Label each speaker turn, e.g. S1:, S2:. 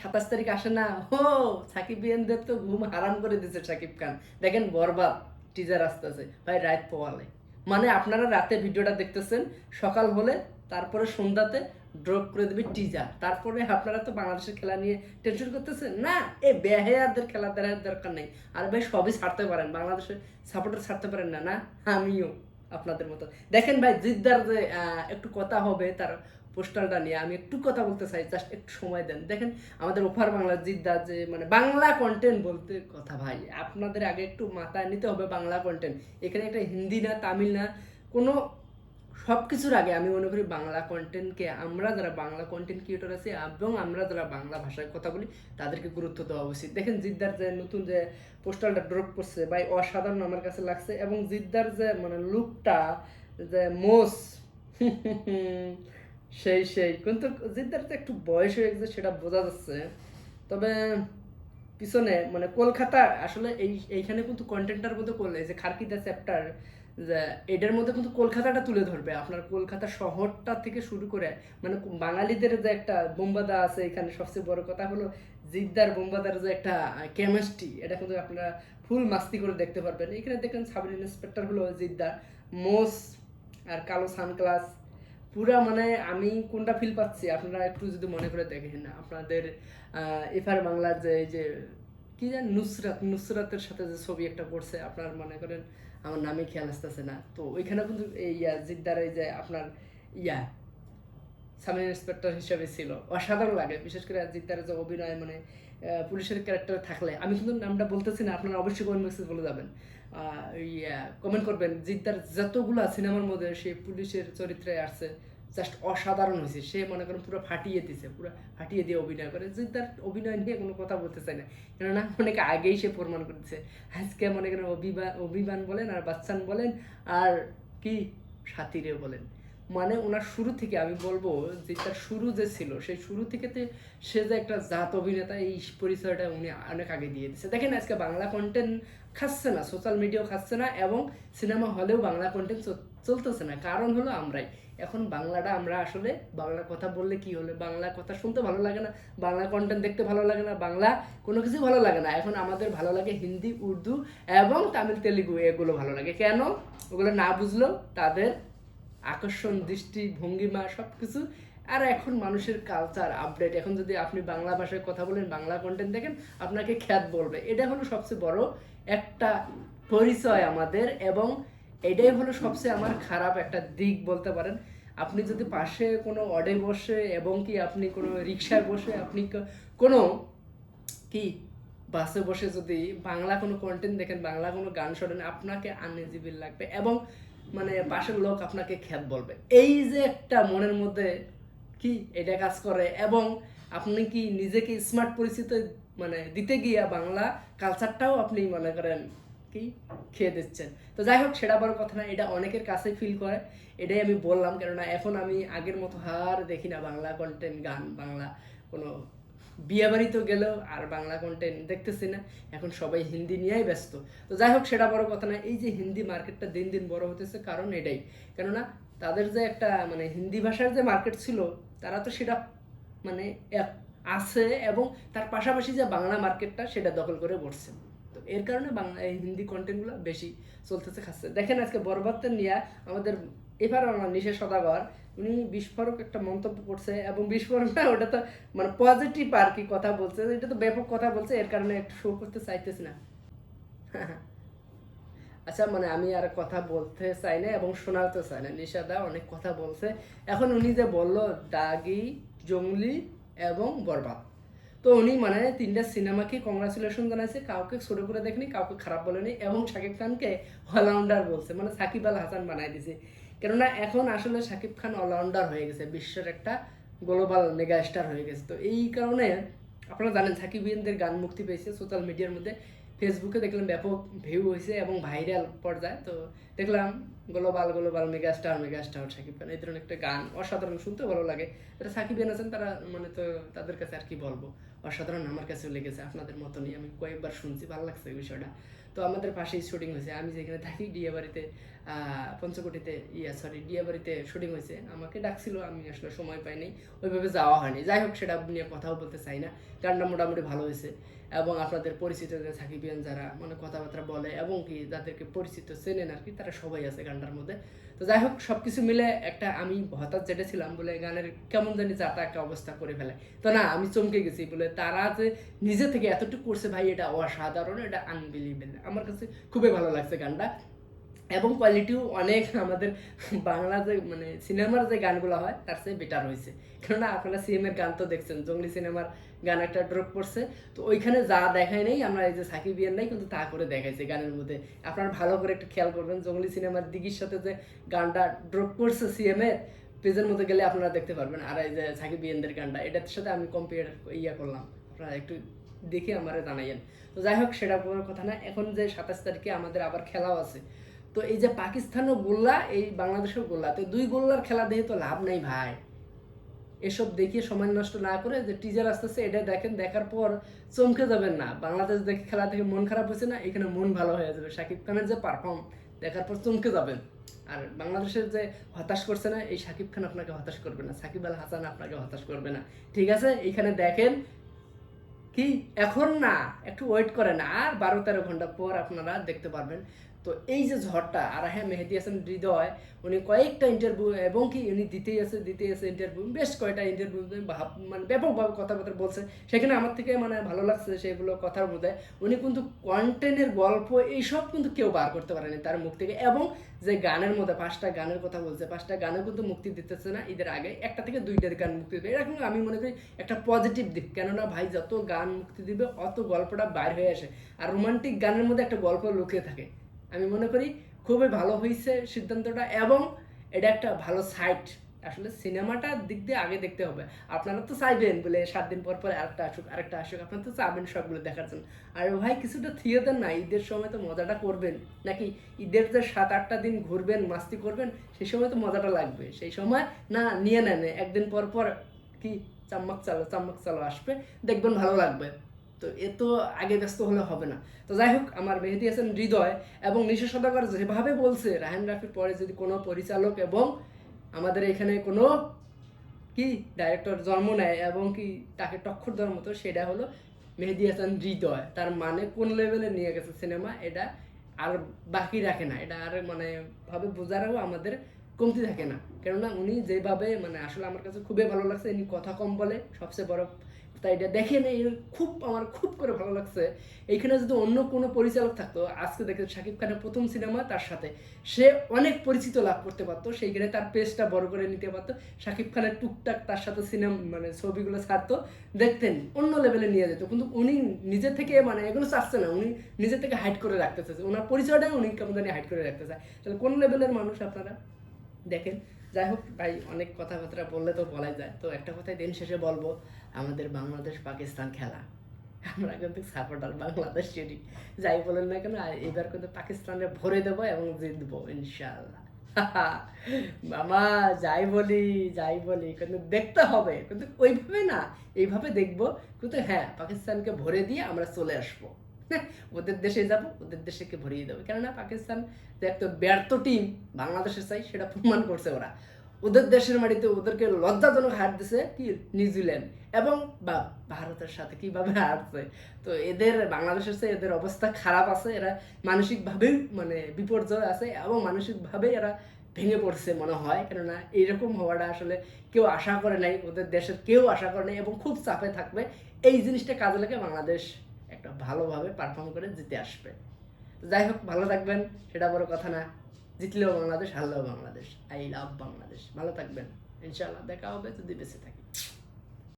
S1: সাতাশ তারিখ আসে না। ও সাকিব বিয়ানদের তো ঘুম হারাম করে দিচ্ছে সাকিব খান। দেখেন বরবাদ টিজার আসতেছে। ভাই, রাত পোয়ালে। মানে আপনারা রাতে ভিডিওটা দেখতেছেন, সকাল হলে, তারপরে সন্ধ্যাতে ড্রপ করে দেবে টিজার তারপরে আপনারা তো বাংলাদেশের খেলা নিয়ে টেনশন করতেছেন? না, এ বেহায়ারদের খেলা দেওয়ার দরকার নেই। আর ভাই, সবই ছাড়তে পারেন। বাংলাদেশের সাপোর্টার ছাড়তে পারেন না না, আমিও আপনাদের মতো। দেখেন ভাই, জিদ্দার যে একটু কথা হবে, তার পোস্টালটা নিয়ে আমি একটু কথা বলতে চাই জাস্ট একটু সময় দেন। দেখেন, আমাদের ওপার বাংলা জিদ্দা যে মানে বাংলা কন্টেন্ট বলতে কথা ভাই, আপনাদের আগে একটু মাথায় নিতে হবে বাংলা কন্টেন্ট এখানে একটা হিন্দি না, তামিল না, কোনো সব কিছুর আগে আমি মনে করি বাংলা কন্টেন্টকে আমরা যারা বাংলা কন্টেন্ট ক্রিয়েটর আছি এবং আমরা যারা বাংলা ভাষায় কথা বলি, তাদেরকে গুরুত্ব দেওয়া উচিত। দেখেন, জিদ্দার যে নতুন যে পোস্টালটা ড্রপ করছে, ভাই, অসাধারণ আমার কাছে লাগছে এবং জিদ্দার যে মানে লুকটা যে, মোস সেই সেই। কিন্তু জিদ্দার তো একটু বয়স হয়ে গেছে সেটা বোঝা যাচ্ছে। তবে পিছনে মানে কলকাতা আসলে এই, এইখানে কিন্তু কন্টেন্টটার মধ্যে করলে যে খারকিদা চ্যাপ্টার যে এটার মধ্যে কিন্তু কলকাতাটা তুলে ধরবে। আপনার কলকাতা শহরটা থেকে শুরু করে মানে বাঙালিদের যে একটা বোম্বাদা আছে এখানে সবচেয়ে বড় কথা হলো, জিদ্দার বোম্বাদার যে একটা কেমিস্ট্রি এটা কিন্তু আপনারা ফুল মাস্তি করে দেখতে পারবেন। এখানে দেখেন সাব ইন্সপেক্টর হলো জিদ্দার মোস আর কালো সানগ্লাস পুরা মানে আমি কোনটা ফিল পাচ্ছি, আপনারা একটু যদি মনে করে দেখেন, আপনাদের এফআর বাংলার যে, এই যে, কি জান নুসরাত, নুসরাতের সাথে যে ছবি একটা করছে, আপনার মনে করেন আমার নামে খেয়াল আসতেছে না। তো ওইখানে কিন্তু এই, ইয়া, জিদ্দার যে আপনার ইয়া সাব ইন্সপেক্টর হিসেবে ছিল। অসাধারণ লাগে, বিশেষ করে জিদ্দার যে অভিনয় মানে পুলিশের ক্যারেক্টার থাকলে। আমি কিন্তু নামটা বলতেছি না, আপনারা অবশ্যই কমেন্ট বক্সে বলে যাবেন। কমেন্ট করবেন। জিদ্দার যতগুলা সিনেমার মধ্যে সে পুলিশের চরিত্রে আসছে জাস্ট অসাধারণ হয়েছে। সে মনে করেন পুরো ফাটিয়ে দিছে, পুরো ফাটিয়ে দিয়ে অভিনয় করে। জিদ্দার অভিনয় নিয়ে কোনো কথা বলতে চাই না। কেননা, অনেক আগেই সে প্রমাণ করছে। আজকে মনে করেন অভিমান অভিমান বলেন আর বাচ্চান বলেন, আর কি সাথীরে বলেন। মানে ওনার শুরু থেকে আমি বলব যে তার শুরু যে ছিল, সেই শুরু থেকে সে যে একটা জাত অভিনেতা, এই পরিচয়টা উনি অনেক আগে দিয়ে দিচ্ছে দেখেন আজকে বাংলা কন্টেন্ট খাচ্ছে না সোশ্যাল মিডিয়াও খাচ্ছে না এবং সিনেমা হলেও বাংলা কন্টেন্ট চলতেছে না। কারণ হলো আমরাই। এখন বাংলাটা আমরা আসলে বাংলা কথা বললে কি হলে? বাংলা কথা শুনতে ভালো লাগে না, বাংলা কন্টেন্ট দেখতে ভালো লাগে না, বাংলা কোনো কিছু ভালো লাগে না। এখন আমাদের ভালো লাগে হিন্দি, উর্দু এবং তামিল, তেলেগু, এগুলো ভালো লাগে। কেন? ওগুলো না বুঝলেও তাদের আকর্ষণ দৃষ্টি ভঙ্গিমা সব কিছু আর এখন মানুষের কালচার আপডেট এখন যদি আপনি বাংলা ভাষায় কথা বলেন বাংলা কন্টেন্ট দেখেন আপনাকে খ্যাত বলবে। এটা হলো সবচেয়ে বড় একটা পরিচয় আমাদের এবং এটাই হলো সবচেয়ে আমার খারাপ একটা দিক বলতে পারেন। আপনি যদি পাশে কোনো অডে বসে এবং কি আপনি কোনো রিক্সায় বসে আপনি কোনো কি বাসে বসে যদি বাংলা কোনো কন্টেন্ট দেখেন বাংলা কোনো গান শোনেন আপনাকে আনএজিবল লাগবে এবং মানে পাশের লোক আপনাকে খ্যাত বলবে। এই যে একটা মনের মধ্যে কি এটা কাজ করে এবং আপনি কি নিজেকে স্মার্ট পরিচিত মানে দিতে গিয়া বাংলা কালচারটাও আপনি মনে করেন কি খেয়ে দিচ্ছেন। তো যাই হোক, সেটা বড় কথা না, এটা অনেকের কাছে ফিল করে। এটাই আমি বললাম, কেননা এখন আমি আগের মতো হার দেখি না বাংলা কন্টেন্ট গান, বাংলা কোনো বিয়ে বাড়িতেও গেলেও আর বাংলা কন্টেন্ট দেখতেছি না। এখন সবাই হিন্দি নিয়েই ব্যস্ত। তো যাই হোক, সেটা বড় কথা না, এই যে হিন্দি মার্কেটটা দিন দিন বড় হতেছে কারণ এটাই। কেননা, তাদের যে একটা মানে হিন্দি ভাষার যে মার্কেট ছিল, তারা তো সেটা মানে আছে এবং তার পাশাপাশি যে বাংলা মার্কেটটা, সেটা দখল করে বসছে। তো এর কারণে বাংলা হিন্দি কন্টেন্টগুলো বেশি চলতেছে, খাচ্ছে। দেখেন আজকে বরবাদটা নিয়ে আমাদের এবার আমার নিশে সদাগর, উনি বিস্ফোরক একটা মন্তব্য করছে এবং বিস্ফোরক ওটা তো মানে পজিটিভ আর কি কথা বলছে, এটা তো ব্যাপক কথা বলছে, এর কারণে একটু শো করতে চাইতেছি না। আচ্ছা মানে আমি আর কথা বলতে চাই না এবং শোনাতে চাই না। নিশাদা অনেক কথা বলছে। এখন উনি যে বলল, দাগি, জঙ্গলি এবং বরবাদ। তো উনি মানে তিনটা সিনেমাকে কংগ্রাচুলেশন জানাইছে, কাউকে ছোট করে দেখেনি, কাউকে খারাপ বলেনি এবং শাকিব খানকে অলরাউন্ডার বলছে। মানে সাকিব আল হাসান বানাই দিছে। কেননা এখন আসলে শাকিব খান অলরাউন্ডার হয়ে গেছে, বিশ্বের একটা গ্লোবাল মেগা স্টার হয়ে গেছে। তো এই কারণে আপনারা জানেন, সাকিব ইয়ানদের গান মুক্তি পেয়েছে সোশ্যাল মিডিয়ার মধ্যে। ফেসবুকে দেখলাম ব্যাপক ভিউ হয়েছে এবং ভাইরাল পর্যায়ে। তো দেখলাম global global mega star mega star Shakib Khan. এই ধরনের একটা গান অসাধারণ শুনতে ভালো লাগে। যারা সাকিব খান আছেন, তারা মানে তো তাদের কাছে আর কি বলব? অসাধারণ আমার কাছেও লেগেছে, আপনাদের মতনই। আমি কয়েকবার শুনছি, ভালো লাগছে এই বিষয়টা। তো আমাদের পাশেই শুটিং হয়েছে। আমি যেখানে থাকি ডিয়া বাড়িতে। পঞ্চকোটিতে, ইয়া সরি ডিয়া বাড়িতে শুটিং হয়েছে। আমাকে ডাকছিল, আমি আসলে সময় পাইনি। ওইভাবে যাওয়া হয়নি। যাই হোক, সেটা নিয়ে কথাও বলতে চাই না। গানটা মোটামুটি ভালো হয়েছে। এবং আপনাদের পরিচিত যে সাকিবিয়ান যারা মানে কথাবার্তা বলে এবং কি যাদেরকে পরিচিত চেনেন আর কি, তারা সবাই আছে গানটার মধ্যে। তো যাই হোক সব কিছু মিলে একটা আমি হঠাৎ যেটা ছিলাম বলে গানের কেমন জানি যাতা একটা অবস্থা করে ফেলে। তো না, আমি চমকে গেছি বলে তারা যে নিজে থেকে এতটুকু করছে ভাই, এটা অসাধারণ, এটা আনবিলিভেবল আমার কাছে খুবই ভালো লাগছে গানটা। এবং কোয়ালিটিও অনেক আমাদের বাংলা যে মানে সিনেমার যে গানগুলো হয়, তার চেয়ে বেটার হয়েছে। কেননা আপনারা সিএমের গান তো দেখছেন, জঙ্গলি সিনেমার গান একটা ড্রপ করছে। তো ওইখানে যা দেখায় নেই, আমরা এই যে সাকিব ইয়ান নাই কিন্তু তা করে দেখাইছে গানের মধ্যে। আপনারা ভালো করে একটু খেয়াল করবেন, জঙ্গলি সিনেমার দিঘির সাথে যে গানটা ড্রপ করছে সিএমের পেজের মধ্যে গেলে আপনারা দেখতে পারবেন। আর এই যে সাকিব ইয়ানদের গানটা, এটার সাথে আমি কম্পেয়ার ইয়া করলাম। আপনারা একটু দেখে আমারে জানাইয়েন। তো যাই হোক, সেটা কোনো কথা না। এখন যে সাতাশ তারিখে আমাদের আবার খেলাও আছে। তো এই যে পাকিস্তানও গোল্লা, এই বাংলাদেশেও গোল্লা। তো দুই গোল্লার খেলা দেখে তো লাভ নেই ভাই। এসব দেখিয়ে সময় নষ্ট না করে যে টিজার আসতেছে, এটা দেখেন, দেখার পর চমকে যাবেন না। বাংলাদেশ দেখে খেলা দেখে মন খারাপ হয়েছে না, এখানে মন ভালো হয়ে যাবে। শাকিব খানের যে পারফর্ম দেখার পর চমকে যাবেন। আর বাংলাদেশের যে হতাশ করছে না, এই শাকিব খান আপনাকে হতাশ করবে না, সাকিব আল হাসান আপনাকে হতাশ করবে না। ঠিক আছে, এখানে দেখেন কি? এখন না, একটু ওয়েট করেন। আর বারো তেরো ঘণ্টা পর আপনারা দেখতে পারবেন। তো এই যে ঝড়টা আর হ্যাঁ মেহেদি হাসান হৃদয়, উনি কয়েকটা ইন্টারভিউ এবং কি উনি দিতেই আছে দিতেই আছে ইন্টারভিউ বেশ কয়েকটা ইন্টারভিউ মানে ব্যাপকভাবে কথাবার্তা বলছে। সেখানে আমার থেকে মানে ভালো লাগছে সেগুলো কথার মধ্যে, উনি কিন্তু কন্টেন্টের গল্প, এইসব কিন্তু কেউ বার করতে পারেনি তার মুখ থেকে। এবং যে গানের মধ্যে পাঁচটা গানের কথা বলছে, পাঁচটা গানও কিন্তু মুক্তি দিতেছে না, ঈদের আগে একটা থেকে দুইটা গান মুক্তি দেবে। এরকম আমি মনে করি একটা পজিটিভ দিক, কেননা ভাই যত গান মুক্তি দিবে, অত গল্পটা বাইর হয়ে আসে। আর রোমান্টিক গানের মধ্যে একটা গল্প লুকিয়ে থাকে। আমি মনে করি খুবই ভালো হয়েছে সিদ্ধান্তটা এবং এটা একটা ভালো সাইট আসলে সিনেমাটার দিক দিয়ে আগে দেখতে হবে। আপনারা তো চাইবেন বলে সাত দিন পর পর আরেকটা আসুক আরেকটা আসুক। আপনারা তো চাবেন সবগুলো দেখার জন্য। আর ভাই, কিছুটা থিয়েটার না, ঈদের সময় তো মজাটা করবেন। নাকি ঈদের যে সাত আটটা দিন ঘুরবেন, মাস্তি করবেন, সেই সময় তো মজাটা লাগবে। সেই সময় না, নিয়ে নেন। একদিন পর পর কি চাম্মাক চালো চাম্মাক চালো আসবে, দেখবেন ভালো লাগবে। তো এ তো আগে ব্যস্ত হলে হবে না। তো যাই হোক, আমার মেহেদি হাসান হৃদয় এবং নিশা সদাগর যেভাবে বলছে রাহান রাফির পরে যদি কোনো পরিচালক এবং আমাদের এখানে কোনো কি ডাইরেক্টর জন্ম নেয় এবং কি তাকে টক্কর দেওয়ার মতো, সেটা হলো মেহেদি হাসান হৃদয়। তার মানে কোন লেভেলে নিয়ে গেছে সিনেমা এটা আর বাকি রাখে না। এটা আর মানে ভাবে বোঝারও আমাদের কমতি থাকে না। কেননা উনি যেভাবে মানে আসলে আমার কাছে খুবই ভালো লাগছে, ইনি কথা কম বলে, সবচেয়ে বড় তাই এটা দেখে নেই খুব আমার খুব করে ভালো লাগছে। এইখানে যদি অন্য কোনো পরিচালক থাকতো, আজকে দেখে শাকিব খানের প্রথম সিনেমা তার সাথে। সে অনেক পরিচিত লাভ করতে পারতো, সেইখানে তার পেজটা বড় করে নিতে পারতো। শাকিব খানের টুকটাক তার সাথে সিনেমা মানে ছবিগুলো ছাড়তো, দেখতেন, অন্য লেভেলে নিয়ে যেত। কিন্তু উনি নিজে থেকে মানে এগুলো চাচ্ছে না, উনি নিজে থেকে হাইড করে রাখতে চাইছে ওনার পরিচয়টাই উনি কেমন জানি হাইড করে রাখতে চায় তাহলে কোন লেভেলের মানুষ আপনারা? দেখেন, যাই হোক, ভাই, অনেক কথাবার্তা বললে তো বলাই যায়। তো একটা কথাই দিন শেষে বলব আমাদের বাংলাদেশ পাকিস্তান খেলা। আমরা কিন্তু সাপোর্টার বাংলাদেশ সেটি যাই বলেন না কেন এবার কিন্তু পাকিস্তানে ভরে দেবো এবং জিতবো ইনশাল্লাহ মামা, যাই বলি যাই বলি, কিন্তু দেখতে হবে। কিন্তু ওইভাবে না, এইভাবে দেখব, কিন্তু হ্যাঁ পাকিস্তানকে ভরে দিয়ে আমরা চলে আসব। ওদের দেশে যাব, ওদের দেশকে ভরিয়ে দেবো। কেননা পাকিস্তান যে একটা ব্যর্থ টিম বাংলাদেশের চাই, সেটা প্রমাণ করছে ওরা। ওদের দেশের মাটিতে ওদেরকে লজ্জাজনক হার দিছে কি? নিউজিল্যান্ড। এবং বা ভারতের সাথে কীভাবে হারছে? তো এদের, বাংলাদেশের চেয়ে এদের অবস্থা খারাপ আছে। এরা মানসিকভাবেই মানে বিপর্যয় আছে এবং মানসিকভাবে এরা ভেঙে পড়ছে মনে হয়। কেননা এইরকম হওয়াটা আসলে কেউ আশা করে নাই, ওদের দেশের কেউ আশা করে নাই এবং খুব চাপে থাকবে। এই জিনিসটা কাজে লাগে বাংলাদেশ একটা ভালোভাবে পারফর্ম করে জিতে আসবে। যাই হোক, ভালো থাকবেন, সেটা বড় কথা না। জিতলেও বাংলাদেশ, হারলেও বাংলাদেশ, আই লাভ বাংলাদেশ। ভালো থাকবেন। ইনশাল্লাহ দেখা হবে। যদি বেঁচে থাকি।